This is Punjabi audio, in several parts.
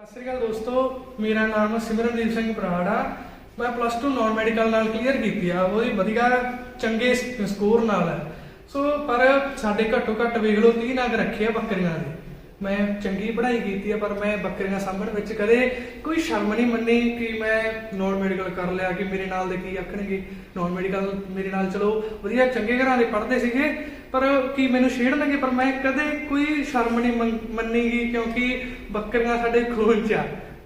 ਸਤਿ ਸ੍ਰੀ ਅਕਾਲ ਦੋਸਤੋ, ਮੇਰਾ ਨਾਮ ਸਿਮਰਨਦੀਪ ਸਿੰਘ ਬਰਾੜ ਆ ਮੈਂ ਪਲੱਸ 2 ਨਾਨ ਮੈਡੀਕਲ ਨਾਲ ਕਲੀਅਰ ਕੀਤੀ ਆ। ਉਹਦੀ ਵਧੀਆ ਚੰਗੇ ਸਕੋਰ ਨਾਲ ਹੈ। ਸੋ ਪਰ ਸਾਡੇ ਘੱਟੋ ਘੱਟ ਵੇਖ ਲਓ 30 ਨਗ ਰੱਖੇ ਆ ਬੱਕਰੀਆਂ ਦੇ। ਮੈਂ ਚੰਗੀ ਪੜ੍ਹਾਈ ਕੀਤੀ ਆ, ਪਰ ਮੈਂ ਬੱਕਰੀਆਂ ਸਾਂਭਣ ਵਿੱਚ ਕਦੇ ਕੋਈ ਸ਼ਰਮ ਨਹੀਂ ਮੰਨੀ ਕਿ ਮੈਂ ਨਾਨ ਮੈਡੀਕਲ ਕਰ ਲਿਆ, ਕਿ ਮੇਰੇ ਨਾਲ ਦੇ ਕੀ ਆਖਣਗੇ। ਨਾਨ ਮੈਡੀਕਲ ਮੇਰੇ ਨਾਲ ਚਲੋ, ਵਧੀਆ ਚੰਗੇ ਘਰਾਂ ਦੇ ਪੜ੍ਹਦੇ ਸੀਗੇ, ਪਰ ਕੀ ਮੈਨੂੰ ਛੇੜਨਗੇ ਪਰ ਮੈਂ ਕਦੇ ਕੋਈ ਸ਼ਰਮ ਨਹੀਂ ਮੰਨ- ਮੰਨੀਗੀ, ਕਿਉਂਕਿ ਬੱਕਰੀਆਂ ਸਾਡੇ ਖੂਨ ਚ ਆ।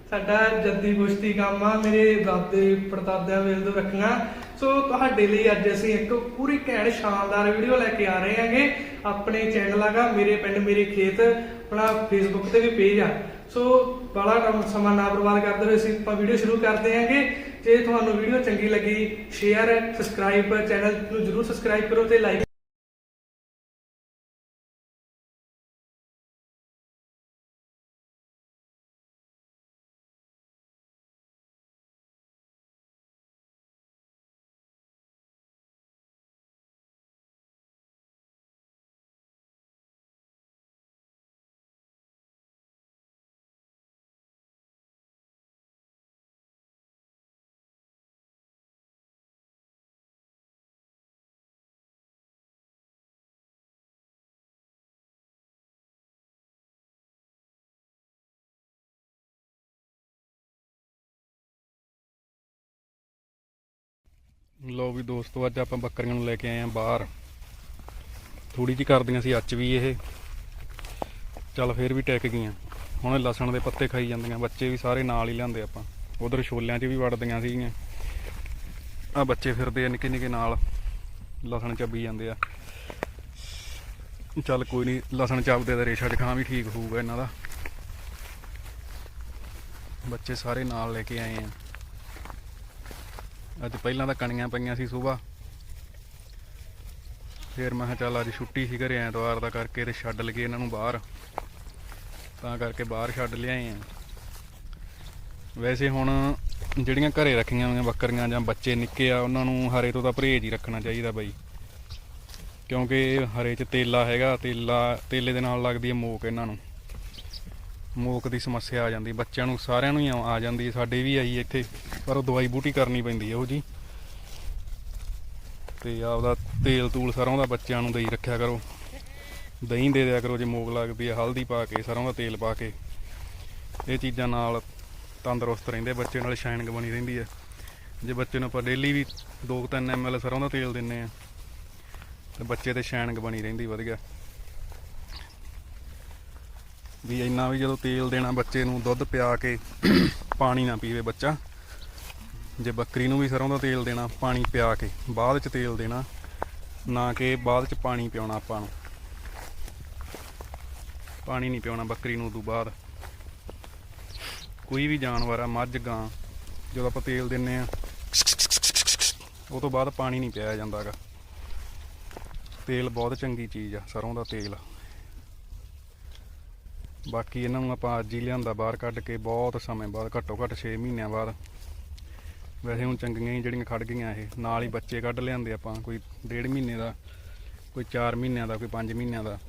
ਸਾਡਾ ਜੱਦੀ ਕੁਸ਼ਤੀ ਕੰਮ ਆ, ਮੇਰੇ ਦਾਦੇ ਪੜਦਾਦਿਆਂ ਵੇਲੇ ਤੋਂ ਰੱਖੀਆਂ। ਸੋ ਤੁਹਾਡੇ ਲਈ ਅੱਜ ਅਸੀਂ ਇੱਕ ਪੂਰੀ ਘੈਂਟ ਸ਼ਾਨਦਾਰ ਵੀਡੀਓ ਲੈ ਕੇ ਆ ਰਹੇ ਹਾਂਗੇ। ਆਪਣੇ ਚੈਨਲ ਆਗਾ ਮੇਰੇ ਪਿੰਡ, ਮੇਰੇ ਖੇਤ, ਆਪਣਾ ਫੇਸਬੁੱਕ ਤੇ ਵੀ ਪੇਜ ਆ। ਸੋ ਬੜਾ ਕੰਮ, ਸਮਾਂ ਨਾ ਬਰਬਾਦ ਕਰਦੇ ਹੋਏ ਅਸੀਂ ਆਪਾਂ ਵੀਡੀਓ ਸ਼ੁਰੂ ਕਰਦੇ ਹਾਂਗੇ। ਜੇ ਤੁਹਾਨੂੰ ਵੀਡੀਓ ਚੰਗੀ ਲੱਗੀ ਸ਼ੇਅਰ ਸਬਸਕ੍ਰਾਈਬ ਚੈਨਲ ਨੂੰ ਜਰੂਰ ਸਬਸਕ੍ਰਾਈਬ ਕਰੋ ਤੇ ਲਾਈਕ ਲੋ ਵੀ ਦੋਸਤੋ, ਅੱਜ ਆਪਾਂ ਬੱਕਰੀਆਂ ਨੂੰ ਲੈ ਕੇ ਆਏ ਆਂ ਬਾਹਰ। ਥੋੜੀ ਜਿਹੀ ਕਰਦੀਆਂ ਸੀ, ਅੱਜ ਵੀ ਇਹ। ਚੱਲ ਫੇਰ ਵੀ ਟਿਕ ਗਈਆਂ। ਹੁਣ ਲਸਣ ਦੇ ਪੱਤੇ ਖਾਈ ਜਾਂਦੀਆਂ, ਬੱਚੇ ਵੀ ਸਾਰੇ ਨਾਲ ਹੀ ਲਿਆਂਦੇ ਆਪਾਂ। ਉਧਰ ਛੋਲਿਆਂ 'ਚ ਵੀ ਵੜਦੀਆਂ ਸੀਗੀਆਂ। ਆ ਬੱਚੇ ਫਿਰਦੇ ਆ ਨਿੱਕੇ ਨਿੱਕੇ ਨਾਲ, ਲਸਣ ਚੱਬੀ ਜਾਂਦੇ ਆ। ਚੱਲ ਕੋਈ ਨਹੀਂ ਲਸਣ ਚੱਬਦੇ ਦਾ ਰੇਸ਼ਾ ਜ਼ੁਕਾਮ ਵੀ ਠੀਕ ਹੋਊਗਾ ਇਹਨਾਂ ਦਾ। ਬੱਚੇ ਸਾਰੇ ਨਾਲ ਲੈ ਕੇ ਆਏ ਆ। ਅੱਜ ਪਹਿਲਾਂ ਤਾਂ ਕਣੀਆਂ ਪਈਆਂ ਸੀ ਸਵੇਰ। ਫਿਰ ਮੈਂ ਕਿਹਾ ਚੱਲ ਅੱਜ ਛੁੱਟੀ ਸੀ ਘਰੇ ਐਤਵਾਰ ਦਾ ਕਰਕੇ ਤੇ ਛੱਡ ਲਗੇ ਇਹਨਾਂ ਨੂੰ ਬਾਹਰ। ਤਾਂ ਕਰਕੇ ਬਾਹਰ ਛੱਡ ਲਿਆਏ ਆ। ਵੈਸੇ ਹੁਣ ਜਿਹੜੀਆਂ ਘਰੇ ਰੱਖੀਆਂ ਹੋਈਆਂ ਬੱਕਰੀਆਂ ਜਾਂ ਬੱਚੇ ਨਿੱਕੇ ਆ, ਉਹਨਾਂ ਨੂੰ ਹਰੇ ਤੋਂ ਤਾਂ ਪਰਹੇਜ਼ ਹੀ ਰੱਖਣਾ ਚਾਹੀਦਾ ਬਾਈ। ਕਿਉਂਕਿ ਹਰੇ 'ਚ ਤੇਲਾ ਹੈਗਾ, ਤੇਲਾ ਤੇਲੇ ਦੇ ਨਾਲ ਲੱਗਦੀ ਹੈ ਮੋਕ ਇਹਨਾਂ ਨੂੰ। ਮੋਕ ਦੀ ਸਮੱਸਿਆ ਆ ਜਾਂਦੀ ਬੱਚਿਆਂ ਨੂੰ ਸਾਰਿਆਂ ਨੂੰ ਹੀ ਆ ਜਾਂਦੀ ਹੈ, ਸਾਡੇ ਵੀ ਆਈ ਇੱਥੇ ਪਰ ਉਹ ਦਵਾਈ ਬੂਟੀ ਕਰਨੀ ਪੈਂਦੀ ਹੈ ਉਹ ਜੀ। ਤੇ ਆਪਦਾ ਤੇਲ ਤੂਲ ਸਰੋਂ ਦਾ ਬੱਚਿਆਂ ਨੂੰ ਦੇਈ ਰੱਖਿਆ ਕਰੋ। ਦਹੀਂ ਦੇ ਦਿਆ ਕਰੋ ਜੇ ਮੋਕ ਲੱਗਦੀ ਹੈ ਹਲਦੀ ਪਾ ਕੇ ਸਰੋਂ ਦਾ ਤੇਲ ਪਾ ਕੇ। ਇਹ ਚੀਜ਼ਾਂ ਨਾਲ ਤੰਦਰੁਸਤ ਰਹਿੰਦੇ ਬੱਚੇ ਨਾਲ ਸ਼ਾਈਨਿੰਗ ਬਣੀ ਰਹਿੰਦੀ ਹੈ ਜੇ ਬੱਚੇ ਨੂੰ ਆਪਾਂ ਡੇਲੀ ਵੀ 2-3 ml ਸਰੋਂ ਦਾ ਤੇਲ ਦਿੰਨੇ ਆ ਤੇ ਬੱਚੇ ਤੇ ਸ਼ਾਈਨਿੰਗ ਬਣੀ ਰਹਿੰਦੀ ਵਧੀਆ। ਵੀ ਇੰਨਾ ਵੀ ਜਦੋਂ ਤੇਲ ਦੇਣਾ ਬੱਚੇ ਨੂੰ, ਦੁੱਧ ਪਿਆ ਕੇ ਪਾਣੀ ਨਾ ਪੀਵੇ ਬੱਚਾ। ਜੇ ਬੱਕਰੀ ਨੂੰ ਵੀ ਸਰੋਂ ਦਾ ਤੇਲ ਦੇਣਾ, ਪਾਣੀ ਪਿਆ ਕੇ, ਬਾਅਦ ਚ ਤੇਲ ਦੇਣਾ, ਨਾ ਕਿ ਬਾਅਦ ਚ ਪਾਣੀ ਪਿਆਉਣਾ ਆਪਾਂ ਨੂੰ। ਪਾਣੀ ਨਹੀਂ ਪਿਆਉਣਾ ਬੱਕਰੀ ਨੂੰ ਉਦੋਂ ਬਾਅਦ। ਕੋਈ ਵੀ ਜਾਨਵਰ ਆ, ਮੱਝ, ਗਾਂ, ਜਦੋਂ ਆਪਾਂ ਤੇਲ ਦਿੰਨੇ ਆ, ਉਹ ਤੋਂ ਬਾਅਦ ਪਾਣੀ ਨਹੀਂ ਪਿਆਇਆ ਜਾਂਦਾਗਾ। ਤੇਲ ਬਹੁਤ ਚੰਗੀ ਚੀਜ਼ ਆ, ਸਰੋਂ ਦਾ ਤੇਲ। ਬਾਕੀ ਇਹਨਾਂ ਨੂੰ ਆਪਾਂ ਅੱਜ ਹੀ ਲਿਆਂਦਾ ਬਾਹਰ ਕੱਢ ਕੇ ਬਹੁਤ ਸਮੇਂ ਬਾਅਦ, ਘੱਟੋ ਘੱਟ 6 ਮਹੀਨਿਆਂ ਬਾਅਦ। ਵੈਸੇ ਹੁਣ ਚੰਗੀਆਂ ਹੀ ਜਿਹੜੀਆਂ ਖੜ ਗਈਆਂ ਇਹ, ਨਾਲ ਹੀ ਬੱਚੇ ਕੱਢ ਲਿਆਂਦੇ ਆਪਾਂ, ਕੋਈ ਡੇਢ ਮਹੀਨੇ ਦਾ, ਕੋਈ 4 ਮਹੀਨਿਆਂ ਦਾ, ਕੋਈ 5 ਮਹੀਨਿਆਂ ਦਾ।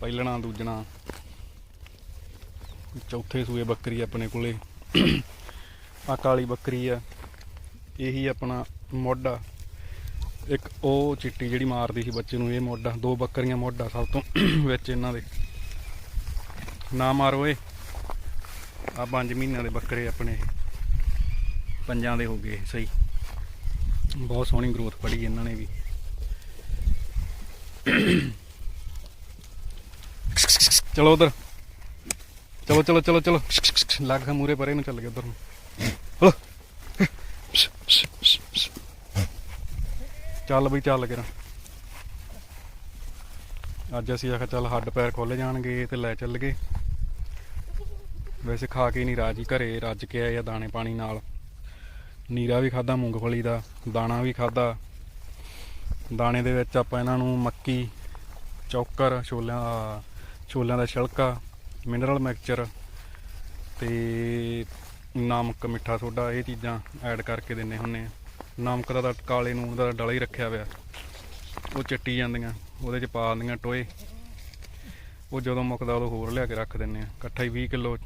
ਪਹਿਲਣਾ, ਦੂਜਣਾ। ਚੌਥੇ ਸੂਏ ਬੱਕਰੀ ਆਪਣੇ ਕੋਲੇ। ਆ ਕਾਲੀ ਬੱਕਰੀ ਆ। ਇਹੀ ਆਪਣਾ ਮੋਢਾ। ਇੱਕ ਉਹ ਚਿੱਟੀ ਜਿਹੜੀ ਮਾਰਦੀ ਸੀ ਬੱਚੇ ਨੂੰ, ਇਹ ਮੋਢਾ, ਦੋ ਬੱਕਰੀਆਂ ਮੋਢਾ ਸਭ ਤੋਂ ਵਿੱਚ ਇਹਨਾਂ ਦੇ। ਨਾ ਮਾਰੋ ਏ ਆ 5 ਮਹੀਨਿਆਂ ਦੇ ਬੱਕਰੇ ਆਪਣੇ ਪੰਜਾਂ ਦੇ ਹੋ ਗਏ ਸਹੀ। ਬਹੁਤ ਸੋਹਣੀ ਗਰੋਥ ਫੜੀ ਇਹਨਾਂ ਨੇ ਵੀ। ਚਲੋ ਉਧਰ। ਚਲੋ ਚਲੋ ਚਲੋ ਚਲੋ। ਲੱਗ ਮੂਰੇ ਪਰੇ ਨੂੰ ਚੱਲ ਗਿਆ ਉਧਰ ਨੂੰ ਚਲੋ ਚੱਲ ਬਈ, ਚੱਲ ਗਿਆ ਅੱਜ ਅਸੀਂ ਆਖਿਆ ਚੱਲ ਹੱਡ ਪੈਰ ਖੁੱਲ ਜਾਣਗੇ ਤੇ ਲੈ ਚੱਲ ਗਏ ਵੈਸੇ ਖਾ ਕੇ ਨਹੀਂ ਰਾਜੀ ਘਰੇ, ਰੱਜ ਕੇ ਆਏ ਆ ਦਾਣੇ ਪਾਣੀ ਨਾਲ। ਨੀਰਾ ਵੀ ਖਾਦਾ ਮੂੰਗਫਲੀ ਦਾ, ਦਾਣਾ ਵੀ ਖਾਦਾ ਦਾਣੇ ਦੇ ਵਿੱਚ ਆਪਾਂ ਇਹਨਾਂ ਨੂੰ ਮੱਕੀ, ਚੌਕਰ, ਛੋਲਿਆਂ ਦਾ ਛੋਲਿਆਂ ਦਾ ਛਿਲਕਾ, ਮਿਨਰਲ ਮਿਕਸਚਰ ਤੇ ਨਮਕ, ਮਿੱਠਾ ਸੋਡਾ, ਇਹ ਚੀਜ਼ਾਂ ਐਡ ਕਰਕੇ ਦਿੰਨੇ ਹੁੰਨੇ ਆ। ਨਮਕ ਦਾ ਤਾਂ ਕਾਲੇ ਨੂਣ ਦਾ ਡਲਾ ਹੀ ਰੱਖਿਆ ਹੋਇਆ। ਉਹ ਚਿੱਟੀ ਜਾਂਦੀਆਂ ਉਹਦੇ ਚ ਪਾ ਦਿੰਦੀਆਂ ਟੋਏ। ਉਹ ਜਦੋਂ ਮੁੱਕਦਾ ਉਦੋਂ ਹੋਰ ਲਿਆ ਕੇ ਰੱਖ ਦਿੰਨੇ ਆ ਇਕੱਠਾ ਹੀ 20 ਕਿਲੋ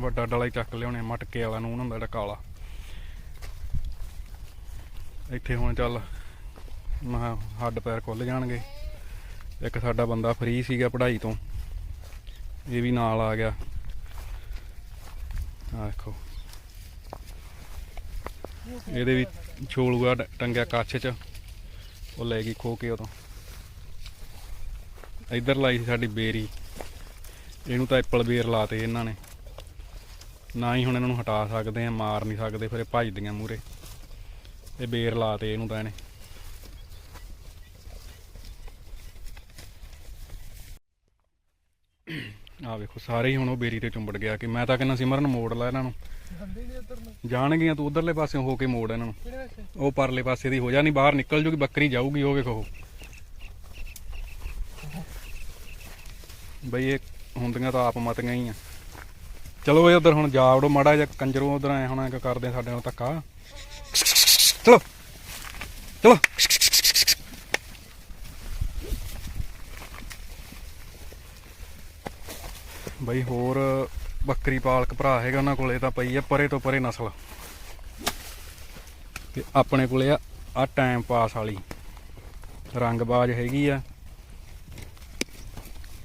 ਵੱਡਾ ਡਲਾ ਹੀ ਚੱਕ ਲਿਆਉਣੇ ਆ, ਮਟਕੇ ਵਾਲਾ ਨੂਨ ਹੁੰਦਾ ਜਿਹੜਾ ਕਾਲਾ। ਇੱਥੇ ਹੁਣ ਚੱਲ ਮਹਾ ਹੱਡ ਪੈਰ ਖੁੱਲ ਜਾਣਗੇ। ਇੱਕ ਸਾਡਾ ਬੰਦਾ ਫ੍ਰੀ ਸੀਗਾ ਪੜ੍ਹਾਈ ਤੋਂ। ਇਹ ਵੀ ਨਾਲ ਆ ਗਿਆ। ਆ ਦੇਖੋ। ਇਹਦੇ ਵੀ ਛੋਲੂਆ ਡ- ਟੰਗਿਆ ਕੱਛ ਚ। ਉਹ ਲੈ ਗਈ ਖੋ ਕੇ ਉਦੋਂ ਇੱਧਰ ਲਾਈ ਸੀ ਸਾਡੀ ਬੇਰੀ। ਇਹਨੂੰ ਤਾਂ ਐਪਲ ਬੇਰ ਲਾਤੇ ਇਹਨਾਂ ਨੇ। ਨਾ ਹੀ ਹੁਣ ਇਹਨਾਂ ਨੂੰ ਹਟਾ ਸਕਦੇ ਆ, ਮਾਰ ਨਹੀਂ ਸਕਦੇ, ਫਿਰ ਇਹ ਭੱਜਦੀਆਂ ਮੂਰੇ ਇਹ ਬੇਰ ਲਾਤੇ ਇਹਨੂੰ ਤਾਂ ਇਹਨੇ। ਆ ਵੇਖੋ ਸਾਰੇ ਹੀ ਹੁਣ ਉਹ ਬੇਰੀ ਤੇ ਚੁੰਬੜ ਗਿਆ ਕਿ ਮੈਂ ਤਾਂ ਕਹਿੰਦਾ ਸਿਮਰਨ ਮੋੜ ਲੈ ਇਹਨਾਂ ਨੂੰ। ਜਾਣਗੀਆਂ ਤੂੰ ਉਧਰਲੇ ਪਾਸਿਓਂ ਹੋ ਕੇ ਮੋੜ ਇਹਨਾਂ ਨੂੰ। ਉਹ ਪਰਲੇ ਪਾਸੇ ਦੀ ਹੋ ਜਾ ਨਹੀਂ ਬਾਹਰ ਨਿਕਲ ਜੂਗੀ ਬੱਕਰੀ ਜਾਊਗੀ ਉਹ ਵੇਖੋ। ਬਈ ਇਹ ਹੁੰਦੀਆਂ ਤਾਂ ਆਪ ਮਤੀਆਂ ਹੀ ਆ। ਚਲੋ ਇਹ ਉਧਰ ਹੁਣ ਜਾ ਵੜੋ ਮਾੜਾ ਜਿਹਾ ਕੰਜਰੋਂ ਉਧਰ ਆਏ ਹੁਣ ਕਰਦੇ ਸਾਡੇ ਨਾਲ ਧੱਕਾ। ਚਲੋ। ਚਲੋ। ਬਈ ਹੋਰ ਬੱਕਰੀ ਪਾਲਕ ਭਰਾ ਹੈਗਾ ਉਹਨਾਂ ਕੋਲੇ ਤਾਂ ਪਈ ਆ ਪਰੇ ਤੋਂ ਪਰੇ ਨਸਲ। ਤੇ ਆਪਣੇ ਕੋਲੇ ਆ ਆ ਟਾਈਮ ਪਾਸ ਵਾਲੀ। ਰੰਗਬਾਜ਼ ਹੈਗੀ ਆ।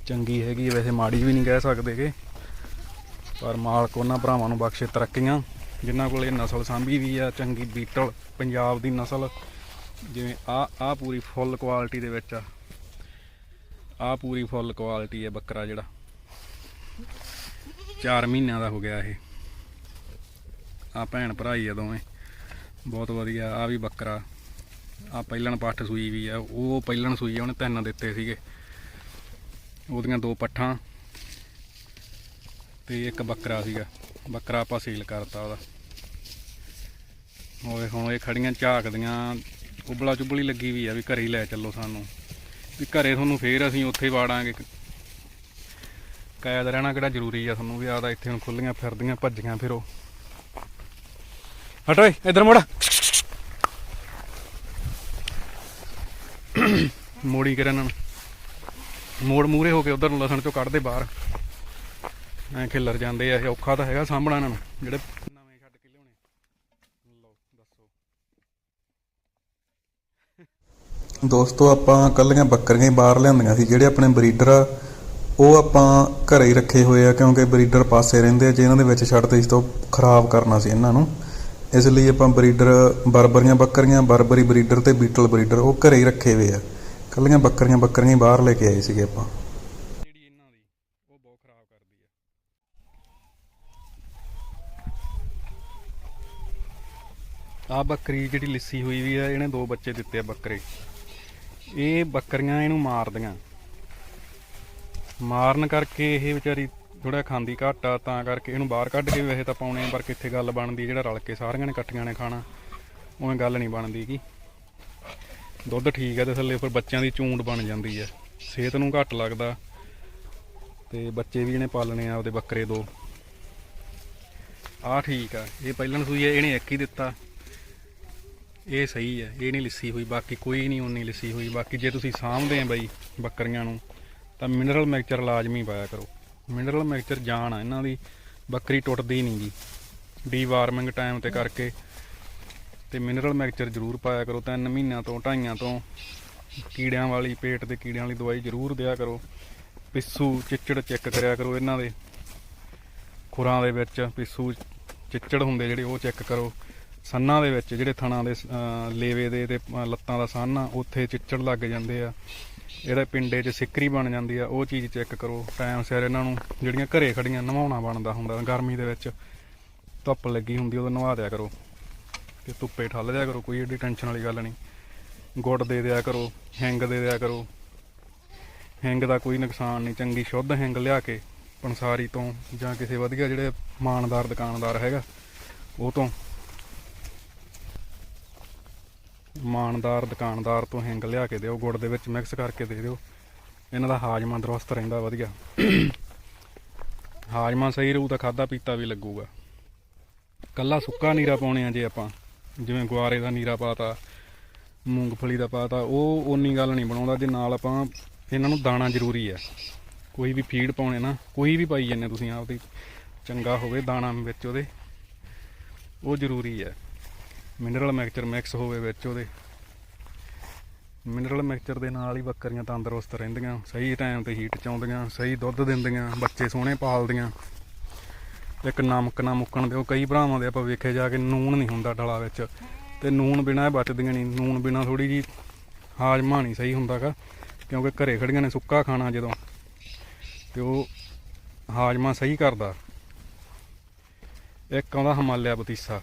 ਚੰਗੀ ਹੈਗੀ ਵੈਸੇ ਮਾੜੀ ਵੀ ਨਹੀਂ ਕਹਿ ਸਕਦੇ ਸਕਦੇਗੇ ਪਰ ਮਾਲਕ ਉਹਨਾਂ ਭਰਾਵਾਂ ਨੂੰ ਬਖਸ਼ੇ ਤਰੱਕੀਆਂ, ਜਿਨ੍ਹਾਂ ਕੋਲ ਇਹ ਨਸਲ ਸਾਂਭੀ ਵੀ ਆ, ਚੰਗੀ ਬੀਟਲ, ਪੰਜਾਬ ਦੀ ਨਸਲ। ਜਿਵੇਂ ਆ ਆ ਪੂਰੀ ਫੁੱਲ ਕੁਆਲਿਟੀ ਦੇ ਵਿੱਚ ਆ। ਆ ਪੂਰੀ ਫੁੱਲ ਕੁਆਲਿਟੀ ਹੈ ਬੱਕਰਾ ਜਿਹੜਾ। 4 ਮਹੀਨਿਆਂ ਦਾ ਹੋ ਗਿਆ ਇਹ। ਆ ਭੈਣ ਭਰਾ ਹੀ ਆ ਦੋਵੇਂ। ਬਹੁਤ ਵਧੀਆ ਆ ਵੀ ਬੱਕਰਾ। ਆ ਪਹਿਲਣ ਪੱਠ ਸੂਈ ਵੀ ਆ। ਉਹ ਪਹਿਲਣ ਸੂਈ ਆ, ਉਹਨੇ ਤਿੰਨ ਦਿੱਤੇ ਸੀਗੇ। ਉਹਦੀਆਂ ਦੋ ਪੱਠਾਂ ਤੇ ਇੱਕ ਬੱਕਰਾ ਸੀਗਾ। ਬੱਕਰਾ ਆਪਾਂ ਸੀਲ ਕਰਤਾ ਉਹਦਾ। ਹੋਏ ਹੁਣ ਇਹ ਖੜੀਆਂ ਝਾਕਦੀਆਂ। ਉਬਲਾ ਚੁਬਲੀ ਲੱਗੀ ਵੀ ਆ ਵੀ ਘਰੇ ਹੀ ਲੈ ਚੱਲੋ ਸਾਨੂੰ। ਵੀ ਘਰੇ ਤੁਹਾਨੂੰ ਫੇਰ ਅਸੀਂ ਉੱਥੇ ਹੀ ਵਾੜਾਂਗੇ। ਕਾਇਦ ਰਹਿਣਾ ਕਿਹੜਾ ਜ਼ਰੂਰੀ ਆ ਤੁਹਾਨੂੰ ਵੀ ਆਦਾ ਇੱਥੇ ਹੁਣ ਖੁੱਲੀਆਂ ਫਿਰਦੀਆਂ, ਭੱਜੀਆਂ ਫਿਰੋ। ਹਟ ਓਏ, ਇਧਰ ਮੋੜ। ਮੋੜੀ ਕਰ ਨੂੰ। ਮੋੜ ਮੂਰੇ ਹੋ ਕੇ ਉਧਰ ਨੂੰ ਲਸਣ ਚੋਂ ਕੱਢਦੇ ਬਾਹਰ। ਐ ਖਿੱਲਰ ਜਾਂਦੇ ਆ, ਇਹ ਔਖਾ ਤਾਂ ਹੈਗਾ ਸਾਂਭਣਾ ਇਹਨਾਂ ਨੂੰ। ਜਿਹੜੇ ਨਵੇਂ ਛੱਡ ਕੇ ਲਿਆਉਣੇ। ਲਓ, ਦੱਸੋ। ਦੋਸਤੋ, ਆਪਾਂ ਕੱਲੀਆਂ ਬੱਕਰੀਆਂ ਹੀ ਬਾਹਰ ਲਿਆਂਦੀਆਂ ਸੀ, ਜਿਹੜੇ ਆਪਣੇ ਬਰੀਡਰ ਆ ਉਹ ਆਪਾਂ ਘਰੇ ਹੀ ਰੱਖੇ ਹੋਏ ਆ, ਕਿਉਂਕਿ ਬਰੀਡਰ ਪਾਸੇ ਰਹਿੰਦੇ ਆ, ਜੇ ਇਹਨਾਂ ਦੇ ਵਿੱਚ ਛੱਡਦੇ ਸੀ ਤਾਂ ਖਰਾਬ ਕਰਨਾ ਸੀ ਇਹਨਾਂ ਨੂੰ। ਇਸ ਲਈ ਆਪਾਂ ਬਰੀਡਰ ਬਰਬਰੀਆਂ ਬੱਕਰੀਆਂ, ਬਰਬਰੀ ਬਰੀਡਰ ਤੇ ਬੀਟਲ ਬਰੀਡਰ ਉਹ ਘਰੇ ਹੀ ਰੱਖੇ ਹੋਏ ਆ। ਕੱਲੀਆਂ ਬੱਕਰੀਆਂ ਬੱਕਰੀਆਂ ਬਾਹਰ ਲੈ ਕੇ ਆਏ ਸੀਗੇ ਆਪਾਂ। ਜਿਹੜੀ ਇਹਨਾਂ ਦੀ ਉਹ ਬਹੁਤ ਖਰਾਬ ਕਰਦੀ ਆ ਆ ਬੱਕਰੀ ਜਿਹੜੀ ਲਿੱਸੀ ਹੋਈ ਵੀ ਆ, ਇਹਨੇ ਦੋ ਬੱਚੇ ਦਿੱਤੇ ਆ ਬੱਕਰੇ। ਇਹ ਬੱਕਰੀਆਂ ਇਹਨੂੰ ਮਾਰਦੀਆਂ। ਮਾਰਨ ਕਰਕੇ ਇਹ ਵਿਚਾਰੀ ਥੋੜਾ ਖਾਂਦੀ ਘੱਟ ਆ ਤਾਂ ਕਰਕੇ ਇਹਨੂੰ ਬਾਹਰ ਕੱਢ ਕੇ ਵੈਸੇ ਤਾਂ ਪਾਉਣੇ ਆ, ਪਰ ਕਿੱਥੇ ਗੱਲ ਬਣਦੀ ਜਿਹੜਾ ਰਲ ਕੇ ਸਾਰੀਆਂ ਨੇ ਇਕੱਠੀਆਂ ਨੇ ਖਾਣਾ ਉਵੇਂ ਗੱਲ ਨਹੀਂ ਬਣਦੀ ਗੀ। ਦੁੱਧ ਠੀਕ ਹੈ ਤੇ ਥੱਲੇ ਫਿਰ ਬੱਚਿਆਂ ਦੀ ਚੂੰਡ ਬਣ ਜਾਂਦੀ ਹੈ ਸਿਹਤ ਨੂੰ ਘੱਟ ਲੱਗਦਾ ਤੇ ਬੱਚੇ ਵੀ ਇਹਨੇ ਪਾਲਣੇ ਆ ਉਹਦੇ ਬੱਕਰੇ ਦੋ। ਆ ਠੀਕ ਆ ਇਹ ਪਹਿਲਾਂ ਸੂਈ ਹੈ ਇਹਨੇ ਇੱਕ ਹੀ ਦਿੱਤਾ। ਇਹ ਸਹੀ ਹੈ ਇਹ ਨਹੀਂ ਲਿੱਸੀ ਹੋਈ ਬਾਕੀ ਕੋਈ ਨਹੀਂ ਉਨੀ ਲਿੱਸੀ ਹੋਈ ਬਾਕੀ ਜੇ ਤੁਸੀਂ ਸਾਂਭਦੇ ਆ ਬਾਈ ਬੱਕਰੀਆਂ ਨੂੰ ਤਾਂ ਮਿਨਰਲ ਮਿਕਸਚਰ ਲਾਜ਼ਮੀ ਪਾਇਆ ਕਰੋ। ਮਿਨਰਲ ਮਿਕਸਚਰ ਜਾਨ ਆ, ਇਹਨਾਂ ਦੀ ਬੱਕਰੀ ਟੁੱਟਦੀ ਨਹੀਂ ਗੀ ਡੀਵਾਰਮਿੰਗ ਟਾਈਮ ਤੇ ਕਰਕੇ ਤੇ ਮਿਨਰਲ ਮਿਕਸਚਰ ਜ਼ਰੂਰ ਪਾਇਆ ਕਰੋ, ਤਿੰਨ ਮਹੀਨਿਆਂ ਤੋਂ, ਢਾਈਆਂ ਤੋਂ। ਕੀੜਿਆਂ ਵਾਲੀ ਪੇਟ ਦੇ ਕੀੜਿਆਂ ਵਾਲੀ ਦਵਾਈ ਜ਼ਰੂਰ ਦਿਆ ਕਰੋ। ਪਿੱਸੂ ਚਿੱਚੜ ਚੈੱਕ ਕਰਿਆ ਕਰੋ ਇਹਨਾਂ ਦੇ। ਖੁਰਾਂ ਦੇ ਵਿੱਚ ਪਿੱਸੂ ਚਿੱਚੜ ਹੁੰਦੇ ਜਿਹੜੇ ਉਹ ਚੈੱਕ ਕਰੋ। ਸੰਨਾਂ ਦੇ ਵਿੱਚ ਜਿਹੜੇ ਥਣਾ ਦੇ ਲੇਵੇ ਦੇ ਤੇ ਲੱਤਾਂ ਦਾ ਸੰਨ ਆ ਉੱਥੇ ਚਿੱਚੜ ਲੱਗ ਜਾਂਦੇ ਆ। ਇਹਦੇ ਪਿੰਡੇ 'ਚ ਸਿੱਕਰੀ ਬਣ ਜਾਂਦੀ ਆ, ਉਹ ਚੀਜ਼ ਚੈੱਕ ਕਰੋ। ਟਾਈਮ ਸਿਰ ਇਹਨਾਂ ਨੂੰ ਜਿਹੜੀਆਂ ਘਰੇ ਖੜੀਆਂ ਨਵਾਉਣਾ ਬਣਦਾ ਹੁੰਦਾ, ਗਰਮੀ ਦੇ ਵਿੱਚ। ਧੁੱਪ ਲੱਗੀ ਹੁੰਦੀ, ਉਦੋਂ ਨਵਾ ਦਿਆ ਕਰੋ। ਤੇ ਧੁੱਪੇ ਠੱਲ ਦਿਆ ਕਰੋ, ਕੋਈ ਏਡੀ ਟੈਨਸ਼ਨ ਵਾਲੀ ਗੱਲ ਨਹੀਂ। ਗੁੜ ਦੇ ਦਿਆ ਕਰੋ, ਹਿੰਗ ਦੇ ਦਿਆ ਕਰੋ। ਹਿੰਗ ਦਾ ਕੋਈ ਨੁਕਸਾਨ ਨਹੀਂ, ਚੰਗੀ ਸ਼ੁੱਧ ਹਿੰਗ ਲਿਆ ਕੇ ਪੰਸਾਰੀ ਤੋਂ ਜਾਂ ਕਿਸੇ ਵਧੀਆ ਜਿਹੜੇ ਮਾਨਦਾਰ ਦੁਕਾਨਦਾਰ ਹੈਗਾ, ਉਹ ਤੋਂ ਮਾਨਦਾਰ, ਦੁਕਾਨਦਾਰ ਤੋਂ ਹਿੰਗ ਲਿਆ ਕੇ ਦਿਓ, ਗੁੜ ਦੇ ਵਿੱਚ ਮਿਕਸ ਕਰਕੇ ਦੇ ਦਿਓ। ਇਹਨਾਂ ਦਾ ਹਾਜ਼ਮਾ ਦਰੁਸਤ ਰਹਿੰਦਾ ਵਧੀਆ। ਹਾਜ਼ਮਾ ਸਹੀ ਰਹੂ ਤਾਂ ਖਾਦਾ ਪੀਤਾ ਵੀ ਲੱਗੂਗਾ। ਕੱਲਾ ਸੁੱਕਾ ਨੀਰਾ ਪਾਉਣੇ ਆ ਜੇ ਆਪਾਂ। ਜਿਵੇਂ ਗੁਆਰੇ ਦਾ ਨੀਰਾ ਪਾਤਾ, ਮੂੰਗਫਲੀ ਦਾ ਪਾਤਾ, ਉਹ ਓਨੀ ਗੱਲ ਨਹੀਂ ਬਣਾਉਂਦਾ ਜੇ ਨਾਲ ਆਪਾਂ ਇਹਨਾਂ ਨੂੰ ਦਾਣਾ ਜ਼ਰੂਰੀ ਹੈ ਕੋਈ ਵੀ ਫੀਡ ਪਾਉਣੇ ਨਾ, ਕੋਈ ਵੀ ਪਾਈ ਜਾਂਦੇ ਤੁਸੀਂ ਆਪਦੀ। ਚੰਗਾ ਹੋਵੇ ਦਾਣਾ ਵਿੱਚ ਉਹਦੇ। ਉਹ ਜ਼ਰੂਰੀ ਹੈ ਮਿਨਰਲ ਮਿਕਸਚਰ ਮਿਕਸ ਹੋਵੇ ਵਿੱਚ ਉਹਦੇ। ਮਿਨਰਲ ਮਿਕਸਚਰ ਦੇ ਨਾਲ ਹੀ ਬੱਕਰੀਆਂ ਤੰਦਰੁਸਤ ਰਹਿੰਦੀਆਂ, ਸਹੀ ਟਾਈਮ ਤੇ ਹੀਟ ਚ ਆਉਂਦੀਆਂ ਸਹੀ ਦੁੱਧ ਦਿੰਦੀਆਂ, ਬੱਚੇ ਸੋਹਣੇ ਪਾਲਦੀਆਂ। ਇੱਕ ਨਮਕ ਨਾ ਮੁੱਕਣ ਦਿਓ, ਕਈ ਭਰਾਵਾਂ ਦੇ ਆਪਾਂ ਵੇਖੇ ਜਾ ਕੇ ਨੂਣ ਨਹੀਂ ਹੁੰਦਾ ਡਲਾ ਵਿੱਚ। ਤੇ ਨੂਣ ਬਿਨਾ ਇਹ ਬਚਦੀਆਂ ਨਹੀਂ, ਨੂਣ ਬਿਨਾ ਥੋੜੀ ਜੀ ਹਾਜ਼ਮਾ ਨਹੀਂ ਸਹੀ ਹੁੰਦਾਗਾ, ਕਿਉਂਕਿ ਘਰੇ ਖੜੀਆਂ ਨੇ ਸੁੱਕਾ ਖਾਣਾ ਜਦੋਂ, ਤੇ ਉਹ ਹਾਜ਼ਮਾ ਸਹੀ ਕਰਦਾ। ਇੱਕ ਆਉਂਦਾ ਹਿਮਾਲਿਆ ਬਤੀਸਾ।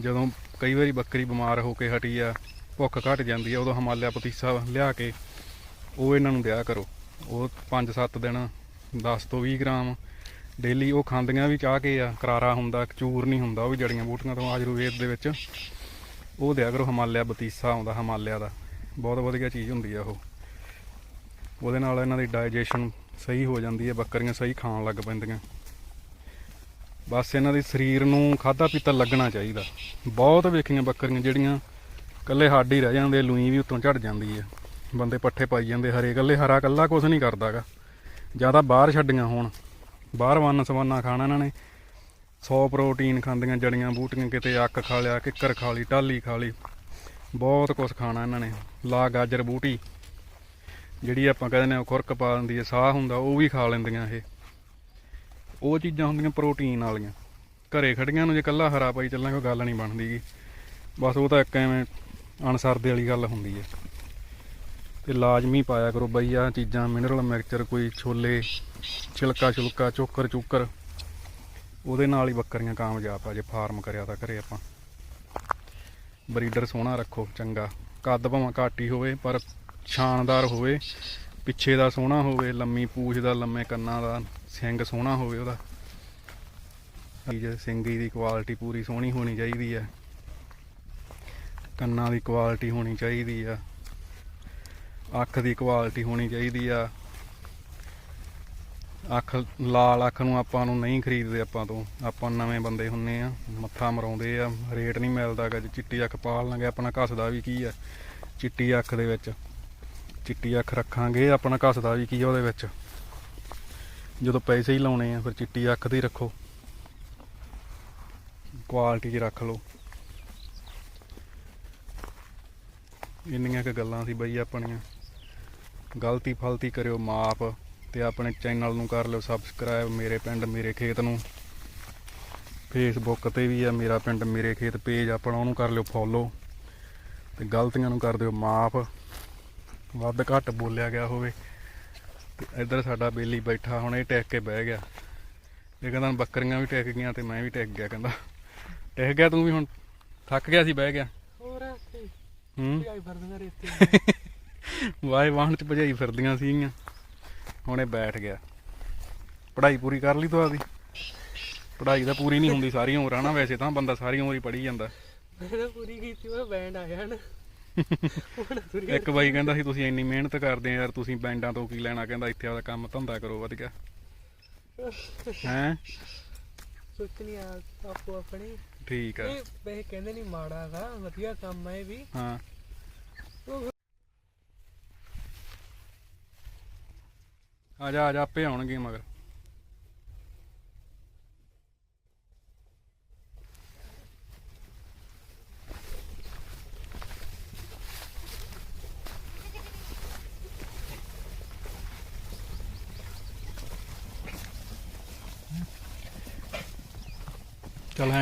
ਜਦੋਂ ਕਈ ਵਾਰੀ ਬੱਕਰੀ ਬਿਮਾਰ ਹੋ ਕੇ ਹਟੀ ਆ, ਭੁੱਖ ਘਟ ਜਾਂਦੀ ਆ, ਉਦੋਂ ਹਿਮਾਲਿਆ ਪਤੀਸਾ ਲਿਆ ਕੇ ਉਹ ਇਹਨਾਂ ਨੂੰ ਦਿਆ ਕਰੋ। ਉਹ 5-7 ਦਿਨ 10 ਤੋਂ 20 ਗ੍ਰਾਮ ਡੇਲੀ ਉਹ ਖਾਂਦੀਆਂ ਵੀ ਚਾਹ ਕੇ ਆ, ਕਰਾਰਾ ਹੁੰਦਾ, ਚੂਰ ਨਹੀਂ ਹੁੰਦਾ, ਉਹ ਵੀ ਜੜੀਆਂ ਬੂਟੀਆਂ ਤੋਂ ਆਯੁਰਵੇਦ ਦੇ ਵਿੱਚ। ਉਹ ਦਿਆ ਕਰੋ ਹਿਮਾਲਿਆ ਬਤੀਸਾ ਆਉਂਦਾ ਹਿਮਾਲਿਆ ਦਾ। ਬਹੁਤ ਵਧੀਆ ਚੀਜ਼ ਹੁੰਦੀ ਆ ਉਹ। ਉਹਦੇ ਨਾਲ ਇਹਨਾਂ ਦੀ ਡਾਈਜੈਸ਼ਨ ਸਹੀ ਹੋ ਜਾਂਦੀ ਹੈ ਬੱਕਰੀਆਂ ਸਹੀ ਖਾਣ ਲੱਗ ਪੈਂਦੀਆਂ। ਬਸ ਇਹਨਾਂ ਦੇ ਸਰੀਰ ਨੂੰ ਖਾਦਾ ਪੀਤਾ ਲੱਗਣਾ ਚਾਹੀਦਾ। ਬਹੁਤ ਵੇਖੀਆਂ ਬੱਕਰੀਆਂ ਜਿਹੜੀਆਂ ਕੱਲੇ ਹੱਡ ਹੀ ਰਹਿ ਜਾਂਦੇ, ਲੂਈ ਵੀ ਉੱਤੋਂ ਝੜ ਜਾਂਦੀ ਹੈ ਬੰਦੇ ਪੱਠੇ ਪਾਈ ਜਾਂਦੇ, ਹਰੇ ਕੱਲੇ ਹਰਾ ਕੱਲਾ ਕੁਝ ਨਹੀਂ ਕਰਦਾਗਾ। ਜ਼ਿਆਦਾ ਬਾਹਰ ਛੱਡੀਆਂ ਹੋਣ। ਬਾਹਰ ਵੰਨ ਸਵੰਨਾ ਖਾਣਾ ਇਹਨਾਂ ਨੇ। 100 ਪ੍ਰੋਟੀਨ ਖਾਂਦੀਆਂ ਜੜੀਆਂ ਬੂਟੀਆਂ, ਕਿਤੇ ਅੱਕ ਖਾ ਲਿਆ, ਕਿੱਕਰ ਖਾ ਲਈ ਟਾਲੀ ਖਾ ਲਈ। ਬਹੁਤ ਕੁਝ ਖਾਣਾ ਇਹਨਾਂ ਨੇ। ਲਾ ਗਾਜਰ ਬੂਟੀ। ਜਿਹੜੀ ਆਪਾਂ ਕਹਿੰਦੇ ਨੇ ਖੁਰਕ ਪਾ ਦਿੰਦੀ ਹੈ ਸਾਹ ਹੁੰਦਾ, ਉਹ ਵੀ ਖਾ ਲੈਂਦੀਆਂ ਇਹ। ਉਹ ਚੀਜ਼ਾਂ ਹੁੰਦੀਆਂ ਪ੍ਰੋਟੀਨ ਵਾਲੀਆਂ। ਘਰੇ ਖੜੀਆਂ ਨੂੰ ਜੇ ਕੱਲਾ ਹਰਾ ਪਾਈ ਚੱਲਾਂਗੇ ਕੋਈ ਗੱਲ ਨਹੀਂ ਬਣਦੀ ਬਣਦੀਗੀ ਬਸ ਉਹ ਤਾਂ ਇੱਕ ਐਵੇਂ ਅਣਸਰਦੇ ਵਾਲੀ ਗੱਲ ਹੁੰਦੀ ਹੈ ਤੇ ਲਾਜ਼ਮੀ ਪਾਇਆ ਕਰੋ ਬਈ, ਆਹ ਚੀਜ਼ਾਂ ਮਿਨਰਲ ਮਿਕਸਚਰ ਕੋਈ ਛੋਲੇ, ਛਿਲਕਾ, ਛੁਲਕਾ, ਚੋਕਰ, ਚੁੱਕਰ, ਉਹਦੇ ਨਾਲ ਹੀ ਬੱਕਰੀਆਂ ਕਾਮਯਾਬ ਆ, ਜੇ ਫਾਰਮ ਕਰਿਆ ਤਾਂ ਘਰੇ ਆਪਾਂ। ਬਰੀਡਰ ਸੋਹਣਾ ਰੱਖੋ, ਚੰਗਾ। ਕੱਦ ਭਾਵੇਂ ਘੱਟ ਹੀ ਹੋਵੇ, ਪਰ ਸ਼ਾਨਦਾਰ ਹੋਵੇ, ਪਿੱਛੇ ਦਾ ਸੋਹਣਾ ਹੋਵੇ, ਲੰਮੀ ਪੂਛ ਦਾ, ਲੰਮੇ ਕੰਨਾਂ ਦਾ ਸਿੰਗ ਸੋਹਣਾ ਹੋਵੇ ਉਹਦਾ। ਚੀਜ਼ ਸਿੰਗੀ ਦੀ ਕੁਆਲਿਟੀ ਪੂਰੀ ਸੋਹਣੀ ਹੋਣੀ ਚਾਹੀਦੀ ਹੈ। ਕੰਨਾਂ ਦੀ ਕੁਆਲਿਟੀ ਹੋਣੀ ਚਾਹੀਦੀ ਆ। ਅੱਖ ਦੀ ਕੁਆਲਿਟੀ ਹੋਣੀ ਚਾਹੀਦੀ ਆ। ਅੱਖ, ਲਾਲ ਅੱਖ ਨੂੰ ਆਪਾਂ ਨੂੰ ਨਹੀਂ ਖਰੀਦਦੇ ਆਪਾਂ ਤੋਂ। ਆਪਾਂ ਨਵੇਂ ਬੰਦੇ ਹੁੰਨੇ ਆ, ਮੱਥਾ ਮਰਾਉਂਦੇ ਆ, ਰੇਟ ਨਹੀਂ ਮਿਲਦਾ ਗਾ ਚਿੱਟੀ ਅੱਖ ਪਾਲ ਲਾਂਗੇ, ਆਪਣਾ ਘਸਦਾ ਵੀ ਕੀ ਆ? ਚਿੱਟੀ ਅੱਖ ਦੇ ਵਿੱਚ। ਚਿੱਟੀ ਅੱਖ ਰੱਖਾਂਗੇ, ਆਪਣਾ ਘਸਦਾ ਵੀ ਕੀ ਆ ਉਹਦੇ ਵਿੱਚ? ਜਦੋਂ ਪੈਸੇ ਹੀ ਲਾਉਣੇ ਆ, ਫਿਰ ਚਿੱਟੀ ਅੱਖ ਦੀ ਰੱਖੋ। ਕੁਆਲਿਟੀ 'ਚ ਰੱਖ ਲਓ। ਇੰਨੀਆਂ ਕੁ ਗੱਲਾਂ ਸੀ ਬਈ ਆਪਣੀਆਂ। ਗਲਤੀ ਫਲਤੀ ਕਰਿਓ ਮਾਫ ਤੇ ਆਪਣੇ ਚੈਨਲ ਨੂੰ ਕਰ ਲਿਓ ਸਬਸਕ੍ਰਾਈਬ ਮੇਰੇ ਪਿੰਡ ਮੇਰੇ ਖੇਤ ਨੂੰ। ਫੇਸਬੁੱਕ ਤੇ ਵੀ ਆ ਮੇਰਾ ਪਿੰਡ ਮੇਰੇ ਖੇਤ ਪੇਜ ਆਪਣਾ ਉਹਨੂੰ ਕਰ ਲਿਓ ਫੋਲੋ ਤੇ ਗਲਤੀਆਂ ਨੂੰ ਕਰ ਦਿਓ ਮਾਫ। ਵੱਧ ਘੱਟ ਬੋਲਿਆ ਗਿਆ ਹੋਵੇ। ਤੇ ਇੱਧਰ ਸਾਡਾ ਬੇਲੀ ਬੈਠਾ ਹੁਣ ਇਹ ਟਿਕ ਕੇ ਬਹਿ ਗਿਆ। ਇਹ ਕਹਿੰਦਾ ਬੱਕਰੀਆਂ ਵੀ ਟਿਕ ਗਈਆਂ ਤੇ ਮੈਂ ਵੀ ਟਿਕ ਗਿਆ ਕਹਿੰਦਾ। ਟਿਕ ਗਿਆ ਤੂੰ ਵੀ ਹੁਣ? ਥੱਕ ਗਿਆ ਸੀ ਬਹਿ ਗਿਆ। ਹੋਰ ਹੂੰ? ਭਜਾਈ ਫਿਰਦੀਆਂ ਰੇਤੇ। ਵਾਏ ਵਾਹਣ ਚ ਭਜਾਈ ਫਿਰਦੀਆਂ ਸੀਗੀਆਂ। ਹੁਣ ਇਹ ਬੈਠ ਗਿਆ। ਪੜ੍ਹਾਈ ਪੂਰੀ ਕਰ ਲਈ ਤੂੰ ਪੜ੍ਹਾਈ ਤਾਂ ਪੂਰੀ ਨਹੀਂ ਹੁੰਦੀ ਸਾਰੀ ਉਮਰ ਆ ਨਾ ਵੈਸੇ ਤਾਂ ਬੰਦਾ ਸਾਰੀ ਉਮਰ ਹੀ ਪੜ੍ਹੀ ਜਾਂਦਾ। ਮੈਂ ਤਾਂ ਪੂਰੀ ਕੀਤੀ ਉਹ ਬੈਂਡ ਆਇਆ ਨਾ। ਇੱਕ ਬਾਈ ਕਹਿੰਦਾ ਸੀ ਤੁਸੀਂ ਇੰਨੀ ਮਿਹਨਤ ਕਰਦੇ ਆ ਯਾਰ ਤੁਸੀਂ ਬੈਂਡਾਂ ਤੋਂ ਕੀ ਲੈਣਾ? ਕਹਿੰਦਾ ਇੱਥੇ ਆਪਦਾ ਕੰਮ ਧੰਦਾ ਕਰੋ ਵਧੀਆ ਹੈਂ? ਸੋਚਣੀ ਆ ਆਪੋ ਆਪਣੀ। ਠੀਕ ਆ। ਇਹ ਵੈਸੇ ਕਹਿੰਦੇ ਨਹੀਂ ਮਾੜਾ ਗਾ ਵਧੀਆ ਕੰਮ ਹੈ ਵੀ। ਹਾਂ। ਆ ਜਾ ਆ ਜਾ ਆਪੇ ਆਉਣਗੇ ਮਗਰ। ਚੱਲ